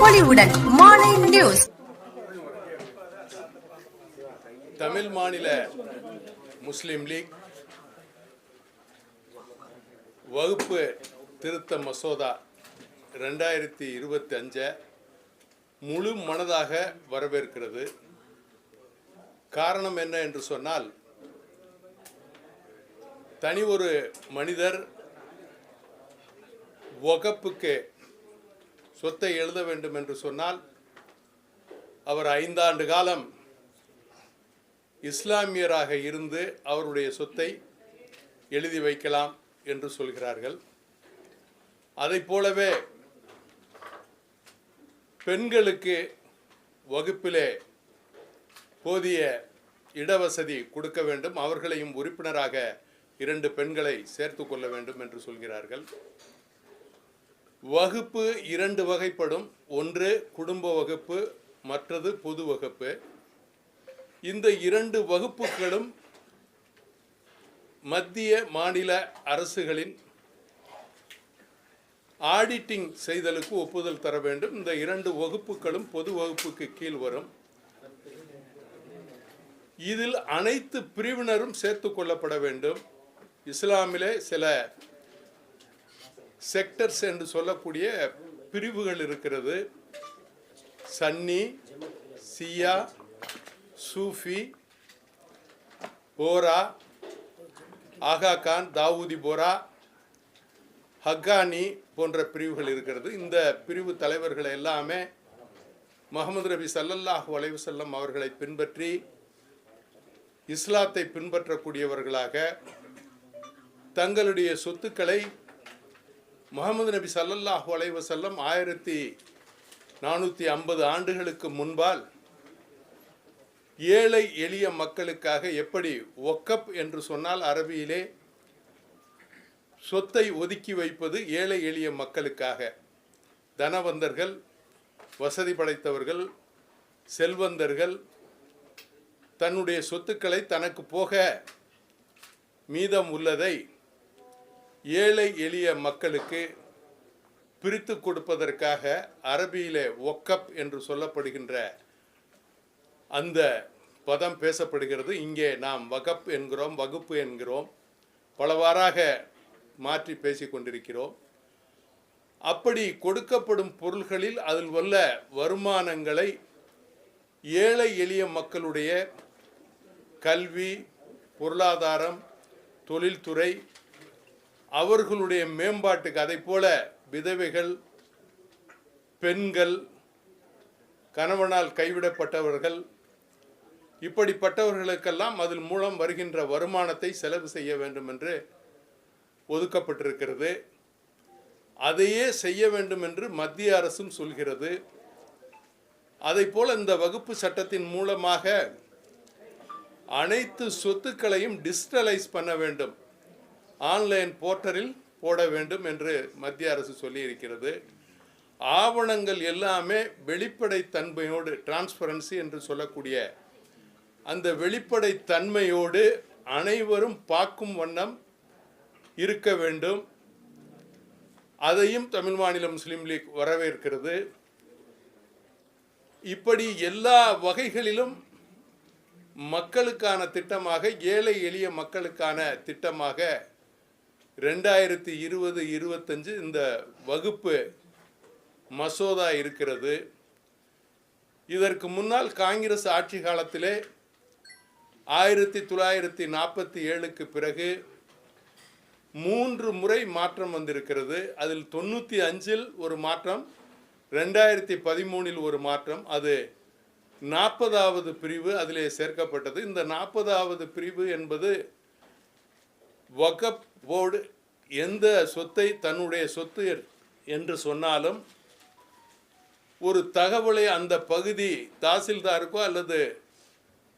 பொலிவுடன் மாலை நியூஸ். தமிழ் மாநில முஸ்லிம் லீக். வகுப்பு திருத்த மசோதா ரெண்டாயிரத்தி இருபத்தி அஞ்சை முழு மனதாக வரவேற்கிறது. காரணம் என்ன என்று சொன்னால் தனி ஒரு மனிதர் வகுப்புக்கு சொத்தை எழுத வேண்டும் என்று சொன்னால் அவர் ஐந்தாண்டு காலம் இஸ்லாமியராக இருந்து அவருடைய சொத்தை எழுதி வைக்கலாம் என்று சொல்கிறார்கள். அதைப் போலவே பெண்களுக்கு வகுப்பிலே போதிய இடவசதி கொடுக்க வேண்டும். அவர்களையும் உறுப்பினராக இரண்டு பெண்களை சேர்த்து கொள்ள வேண்டும் என்று சொல்கிறார்கள். வகுப்பு இரண்டு வகைப்படும். ஒன்று குடும்ப வகுப்பு மற்றது பொது வகுப்பு. இந்த இரண்டு வகுப்புகளும் மத்திய மாநில அரசுகளின் ஆடிட்டிங் செய்தலுக்கு ஒப்புதல் தர வேண்டும். இந்த இரண்டு வகுப்புகளும் பொது வகுப்புக்கு கீழ் வரும். இதில் அனைத்து பிரிவினரும் சேர்த்து கொள்ளப்பட வேண்டும். இஸ்லாமிலே சில செக்டர்ஸ் என்று சொல்லக்கூடிய பிரிவுகள் இருக்கிறது. சன்னி சியா சூஃபி போரா ஆகா கான் தாவூதி போரா ஹக்கானி போன்ற பிரிவுகள் இருக்கிறது. இந்த பிரிவு தலைவர்கள் எல்லாமே முகமது ரபி சல்லல்லாஹு அலைஹி வஸல்லம் அவர்களை பின்பற்றி இஸ்லாத்தை பின்பற்றக்கூடியவர்களாக தங்களுடைய சொத்துக்களை முகமது நபி சல்லல்லாஹு அலைஹி செல்லம் ஆயிரத்தி நானூற்றி ஐம்பது ஆண்டுகளுக்கு முன்பால் ஏழை எளிய மக்களுக்காக எப்படி ஒக்கப் என்று சொன்னால் அரபியிலே சொத்தை ஒதுக்கி வைப்பது ஏழை எளிய மக்களுக்காக. தனவந்தர்கள் வசதி படைத்தவர்கள் செல்வந்தர்கள் தன்னுடைய சொத்துக்களை தனக்கு போக மீதம் உள்ளதை ஏழை எளிய மக்களுக்கு பிரித்து கொடுப்பதற்காக அரபியிலே ஒக்கப் என்று சொல்லப்படுகின்ற அந்த பதம் பேசப்படுகிறது. இங்கே நாம் வகப் என்கிறோம் வகுப்பு என்கிறோம். பலவாறாக மாற்றி பேசிக்கொண்டிருக்கிறோம் அப்படி கொடுக்கப்படும் பொருள்களில் அதில் உள்ள வருமானங்களை ஏழை எளிய மக்களுடைய கல்வி பொருளாதாரம் தொழில்துறை அவர்களுடைய மேம்பாட்டுக்கு அதை போல விதவைகள் பெண்கள் கணவனால் கைவிடப்பட்டவர்கள் இப்படிப்பட்டவர்களுக்கெல்லாம் அதன் மூலம் வருகின்ற வருமானத்தை செலவு செய்ய வேண்டும் என்று ஒதுக்கப்பட்டிருக்கிறது. அதையே செய்ய வேண்டும் என்று மத்திய அரசும் சொல்கிறது. அதைப்போல இந்த வகுப்பு சட்டத்தின் மூலமாக அனைத்து சொத்துக்களையும் டிஜிட்டலைஸ் பண்ண வேண்டும். ஆன்லைன் போர்ட்டலில் போட வேண்டும் என்று மத்திய அரசு சொல்லியிருக்கிறது. ஆவணங்கள் எல்லாமே வெளிப்படை தன்மையோடு டிரான்ஸ்பரன்சி என்று சொல்லக்கூடிய அந்த வெளிப்படை தன்மையோடு அனைவரும் பார்க்கும் வண்ணம் இருக்க வேண்டும். அதையும் தமிழ் மாநில முஸ்லீம் லீக் வரவேற்கிறது. இப்படி எல்லா வகைகளிலும் மக்களுக்கான திட்டமாக ஏழை எளிய மக்களுக்கான திட்டமாக ரெண்டாயிரத்தி இருபது இருபத்தஞ்சு இந்த வகுப்பு மசோதா இருக்கிறது. இதற்கு முன்னால் காங்கிரஸ் ஆட்சி காலத்திலே ஆயிரத்தி தொள்ளாயிரத்தி நாற்பத்தி ஏழுக்கு பிறகு மூன்று முறை மாற்றம் வந்திருக்கிறது. அதில் தொண்ணூற்றி அஞ்சில் ஒரு மாற்றம் ரெண்டாயிரத்தி பதிமூணில் ஒரு மாற்றம். அது நாற்பதாவது பிரிவு அதிலே சேர்க்கப்பட்டது. இந்த நாற்பதாவது பிரிவு என்பது வகப் போர்டு எந்த சொத்தை தன்னுடைய சொத்து என்று சொன்னாலும் ஒரு தகவலை அந்த பகுதி தாசில்தாருக்கோ அல்லது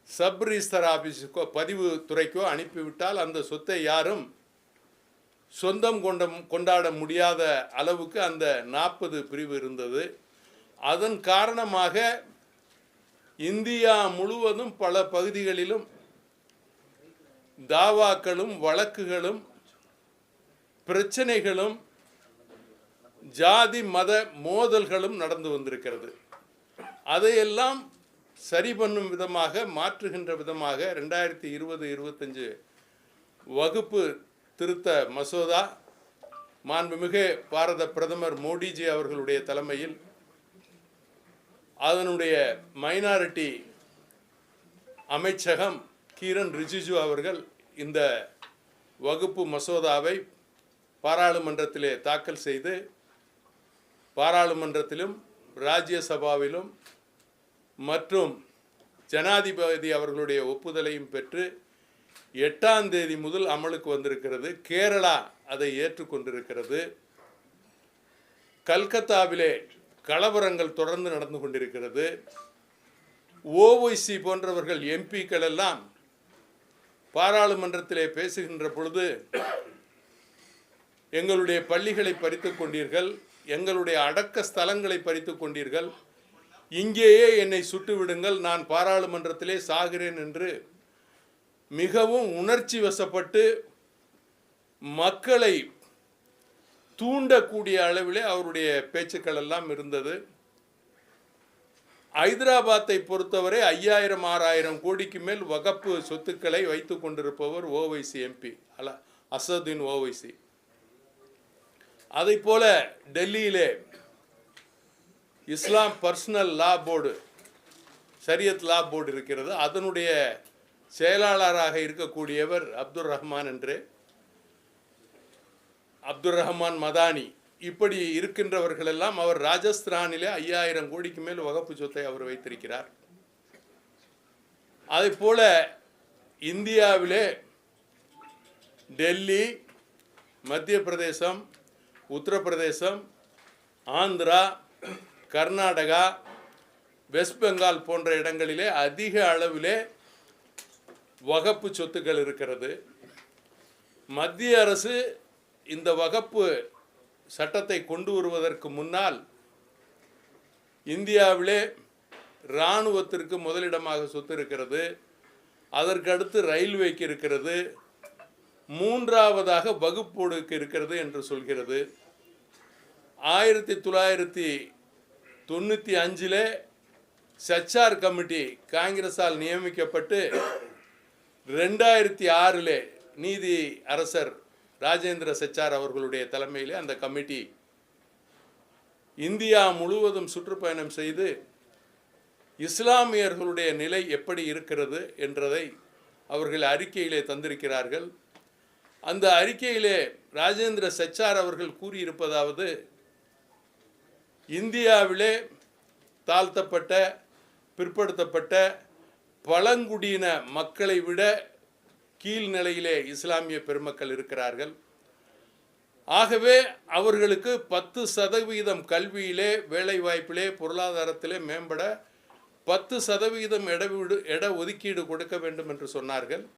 சப் ரிஜிஸ்டர் ஆஃபீஸுக்கோ பதிவு துறைக்கோ அனுப்பிவிட்டால் அந்த சொத்தை யாரும் சொந்தம் கொண்ட கொண்டாட முடியாத அளவுக்கு அந்த நாற்பது பிரிவு இருந்தது. அதன் காரணமாக இந்தியா முழுவதும் பல பகுதிகளிலும் தாவாக்களும் வழக்குகளும் பிரச்சனைகளும் ஜாதி மத மோதல்களும் நடந்து வந்திருக்கிறது. அதையெல்லாம் சரி பண்ணும் விதமாக மாற்றுகின்ற விதமாக ரெண்டாயிரத்தி இருபது இருபத்தஞ்சு வகுப்பு திருத்த மசோதா மாண்புமிகு பாரத பிரதமர் மோடிஜி அவர்களுடைய தலைமையில் அதனுடைய மைனாரிட்டி அமைச்சகம் கிரண் ரிஜிஜு அவர்கள் இந்த வகுப்பு மசோதாவை பாராளுமன்றத்திலே தாக்கல் செய்து பாராளுமன்றத்திலும் ராஜ்யசபாவிலும் மற்றும் ஜனாதிபதி அவர்களுடைய ஒப்புதலையும் பெற்று எட்டாம் தேதி முதல் அமலுக்கு வந்திருக்கிறது. கேரளா அதை ஏற்றுக்கொண்டிருக்கிறது. கல்கத்தாவிலே கலவரங்கள் தொடர்ந்து நடந்து கொண்டிருக்கிறது. ஓஒய்சி போன்றவர்கள் எம்பிக்கள் எல்லாம் பாராளுமன்றத்திலே பேசுகின்ற பொழுது எங்களுடைய பள்ளிகளை பறித்து கொண்டீர்கள் எங்களுடைய அடக்க ஸ்தலங்களை பறித்து கொண்டீர்கள். இங்கேயே என்னை சுட்டுவிடுங்கள் நான் பாராளுமன்றத்திலே சாகிறேன் என்று மிகவும் உணர்ச்சி வசப்பட்டு மக்களை தூண்டக்கூடிய அளவிலே அவருடைய பேச்சுக்கள் எல்லாம் இருந்தது. ஐதராபாத்தை பொறுத்தவரை ஐயாயிரம் ஆறாயிரம் கோடிக்கு மேல் வகப்பு சொத்துக்களை வைத்து கொண்டிருப்பவர் ஓவைசி எம்பி அல்ல அசதுதீன் ஓவைசி அதை போல டெல்லியிலே Islam personal law board Shariat law board இருக்கிறது. அதனுடைய செயலாளராக இருக்கக்கூடியவர் அப்துல் ரஹ்மான் என்று. அப்துல் ரஹ்மான் மதானி. இப்படி இருக்கின்றவர்கள் எல்லாம் அவர் ராஜஸ்தானிலே ஐயாயிரம் கோடிக்கு மேல் வகுப்பு சொத்தை அவர் வைத்திருக்கிறார். அதே போல இந்தியாவிலே டெல்லி மத்திய பிரதேசம் உத்தரப்பிரதேசம் ஆந்திரா கர்நாடகா வெஸ்ட் பெங்கால் போன்ற இடங்களிலே அதிக அளவிலே வகப்பு சொத்துக்கள் இருக்கிறது. மத்திய அரசு இந்த வகப்பு சட்டத்தை கொண்டு வருவதற்கு முன்னால் இந்தியாவிலே இராணுவத்திற்கு முதலிடமாக சொத்து இருக்கிறது. அதற்கு அடுத்து ரயில்வேக்கு இருக்கிறது. மூன்றாவதாக வகுப்போடுக்கு இருக்கிறது என்று சொல்கிறது. ஆயிரத்தி தொள்ளாயிரத்தி தொண்ணூற்றி அஞ்சில் சச்சார் கமிட்டி காங்கிரஸால் நியமிக்கப்பட்டு ரெண்டாயிரத்தி ஆறில் நீதி அரசர் ராஜேந்திர சச்சார் அவர்களுடைய தலைமையிலே அந்த கமிட்டி இந்தியா முழுவதும் சுற்றுப்பயணம் செய்து இஸ்லாமியர்களுடைய நிலை எப்படி இருக்கிறது என்றதை அவர்கள் அறிக்கையிலே தந்திருக்கிறார்கள். அந்த அறிக்கையிலே ராஜேந்திர சச்சார் அவர்கள் கூறியிருப்பதாவது இந்தியாவிலே தாழ்த்தப்பட்ட பிற்படுத்தப்பட்ட பழங்குடியின மக்களை விட கீழ்நிலையிலே இஸ்லாமிய பெருமக்கள் இருக்கிறார்கள். ஆகவே அவர்களுக்கு பத்து சதவீதம் கல்வியிலே வேலைவாய்ப்பிலே பொருளாதாரத்திலே மேம்பட பத்து சதவீதம் இடஒடு இட ஒதுக்கீடு கொடுக்க வேண்டும் என்று சொன்னார்கள்.